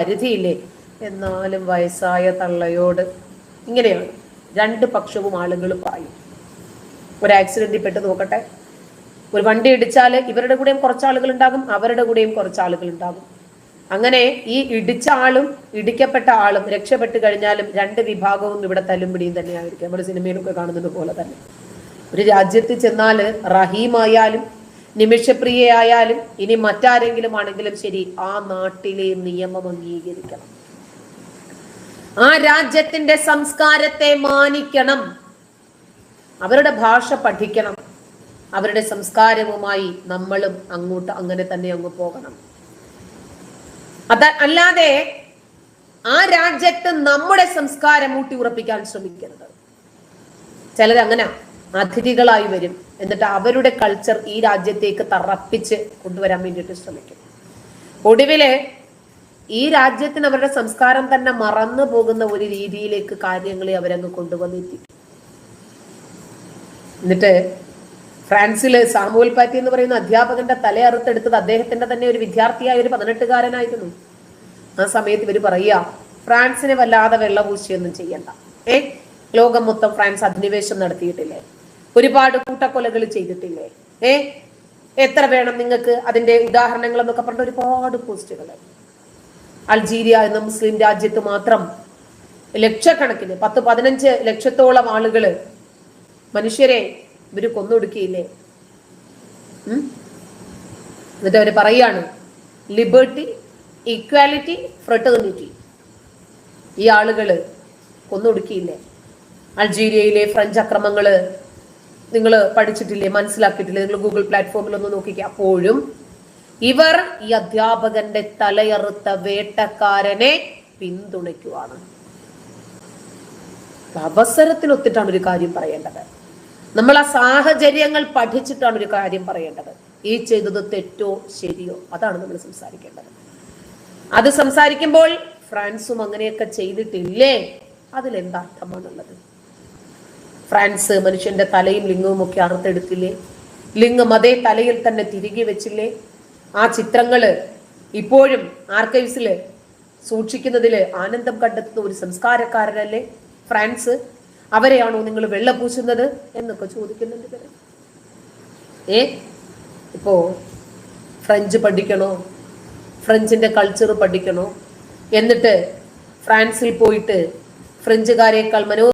പരിധിയില്ലേ? എന്നാലും വയസ്സായ തള്ളയോട് ഇങ്ങനെയാണ്. രണ്ട് പക്ഷവും ആളുകൾ പറയും. ഒരു ആക്സിഡന്റിൽ പെട്ട് നോക്കട്ടെ. ഒരു വണ്ടി ഇടിച്ചാൽ ഇവരുടെ കൂടെയും കുറച്ച് ആളുകൾ ഉണ്ടാകും അവരുടെ കൂടെയും കുറച്ച് ആളുകൾ ഉണ്ടാകും. അങ്ങനെ ഈ ഇടിച്ച ആളും ഇടിക്കപ്പെട്ട ആളും രക്ഷപ്പെട്ട് കഴിഞ്ഞാലും രണ്ട് വിഭാഗവും ഇവിടെ തല്ലുംപിടിയും തന്നെയായിരിക്കും. നമ്മുടെ സിനിമയിലൊക്കെ കാണുന്നത് പോലെ തന്നെ. ഒരു രാജ്യത്ത് ചെന്നാൽ റഹീമായാലും നിമിഷപ്രിയയായാലും ഇനി മറ്റാരെങ്കിലും ആണെങ്കിലും ശരി ആ നാട്ടിലെ നിയമം അംഗീകരിക്കണം. ആ രാജ്യത്തിന്റെ സംസ്കാരത്തെ മാനിക്കണം. അവരുടെ ഭാഷ പഠിക്കണം. അവരുടെ സംസ്കാരവുമായി നമ്മളും അങ്ങോട്ട് അങ്ങനെ തന്നെ അങ്ങ് പോകണം. അത അല്ലാതെ ആ രാജ്യത്ത് നമ്മുടെ സംസ്കാരം ഊട്ടി ഉറപ്പിക്കാൻ ശ്രമിക്കരുത്. ചിലർ അങ്ങനെ അതിഥികളായി വരും. എന്നിട്ട് അവരുടെ കൾച്ചർ ഈ രാജ്യത്തേക്ക് തറപ്പിച്ച് കൊണ്ടുവരാൻ വേണ്ടിയിട്ട് ശ്രമിക്കും. ഒടുവിൽ ഈ രാജ്യത്തിന് അവരുടെ സംസ്കാരം തന്നെ മറന്നു പോകുന്ന ഒരു രീതിയിലേക്ക് കാര്യങ്ങളെ അവരങ്ങ് കൊണ്ടുവന്നെത്തി. എന്നിട്ട് ഫ്രാൻസിൽ സാമുവൽ പാറ്റി എന്ന് പറയുന്ന അധ്യാപകന്റെ തലയറുത്തെടുത്തത് അദ്ദേഹത്തിന്റെ തന്നെ ഒരു വിദ്യാർത്ഥിയായ ഒരു പതിനെട്ടുകാരനായിരുന്നു. ആ സമയത്ത് ഇവർ പറയുക ഫ്രാൻസിനെ വല്ലാതെ വെള്ളപൂശിയൊന്നും ചെയ്യണ്ട. ഏ? ലോകം മൊത്തം ഫ്രാൻസ് അധിനിവേശം നടത്തിയിട്ടില്ലേ? ഒരുപാട് കൂട്ടക്കൊലകൾ ചെയ്തിട്ടില്ലേ? ഏ? എത്ര വേണം നിങ്ങൾക്ക് അതിന്റെ ഉദാഹരണങ്ങൾ എന്നൊക്കെ പറഞ്ഞ ഒരുപാട് പോസ്റ്റുകൾ. അൾജീരിയ എന്ന മുസ്ലിം രാജ്യത്ത് മാത്രം ലക്ഷക്കണക്കിന് പത്ത് പതിനഞ്ച് ലക്ഷത്തോളം ആളുകൾ മനുഷ്യരെ ഇവർ കൊന്നൊടുക്കിയില്ലേ? എന്നിട്ട് അവർ പറയാണ് ലിബർട്ടി ഈക്വാലിറ്റി ഫ്രട്ടേണിറ്റി ഈ ആളുകൾ കൊന്നൊടുക്കിയില്ലേ? അൾജീരിയയിലെ ഫ്രഞ്ച് അക്രമങ്ങൾ നിങ്ങൾ പഠിച്ചിട്ടില്ലേ മനസ്സിലാക്കിയിട്ടില്ലേ നിങ്ങൾ ഗൂഗിൾ പ്ലാറ്റ്ഫോമിൽ ഒന്ന് നോക്കിക്കുക അപ്പോഴും ഇവർ ഈ അധ്യാപകന്റെ തലയറുത്ത വേട്ടക്കാരനെ പിന്തുണയ്ക്കുവാണ്. അവസരത്തിനൊത്തിട്ടാണ് ഒരു കാര്യം പറയേണ്ടത്. നമ്മൾ ആ സാഹചര്യങ്ങൾ പഠിച്ചിട്ടാണ് ഒരു കാര്യം പറയേണ്ടത്. ഈ ചെയ്തത് തെറ്റോ ശരിയോ അതാണ് നമ്മൾ സംസാരിക്കേണ്ടത്. അത് സംസാരിക്കുമ്പോൾ ഫ്രാൻസും അങ്ങനെയൊക്കെ ചെയ്തിട്ടില്ലേ അതിലെന്താ അർത്ഥമാണുള്ളത്? ഫ്രാൻസ് മനുഷ്യന്റെ തലയും ലിംഗവും ഒക്കെ അറുത്തെടുത്തില്ലേ? ലിംഗം അതേ തലയിൽ തന്നെ തിരികെ വെച്ചില്ലേ? ആ ചിത്രങ്ങൾ ഇപ്പോഴും ആർക്കൈവ്സിൽ സൂക്ഷിക്കുന്നതിൽ ആനന്ദം കണ്ടെത്തുന്ന ഒരു സംസ്കാരക്കാരനല്ലേ ഫ്രാൻസ്? അവരെയാണോ നിങ്ങൾ വെള്ളപൂശുന്നത് എന്നൊക്കെ ചോദിക്കുന്നുണ്ട് ഏ? ഇപ്പോ ഫ്രഞ്ച് പഠിക്കണോ? ഫ്രഞ്ചിന്റെ കൾച്ചർ പഠിക്കണോ? എന്നിട്ട് ഫ്രാൻസിൽ പോയിട്ട് ഫ്രഞ്ചുകാരേക്കാൾ മനോ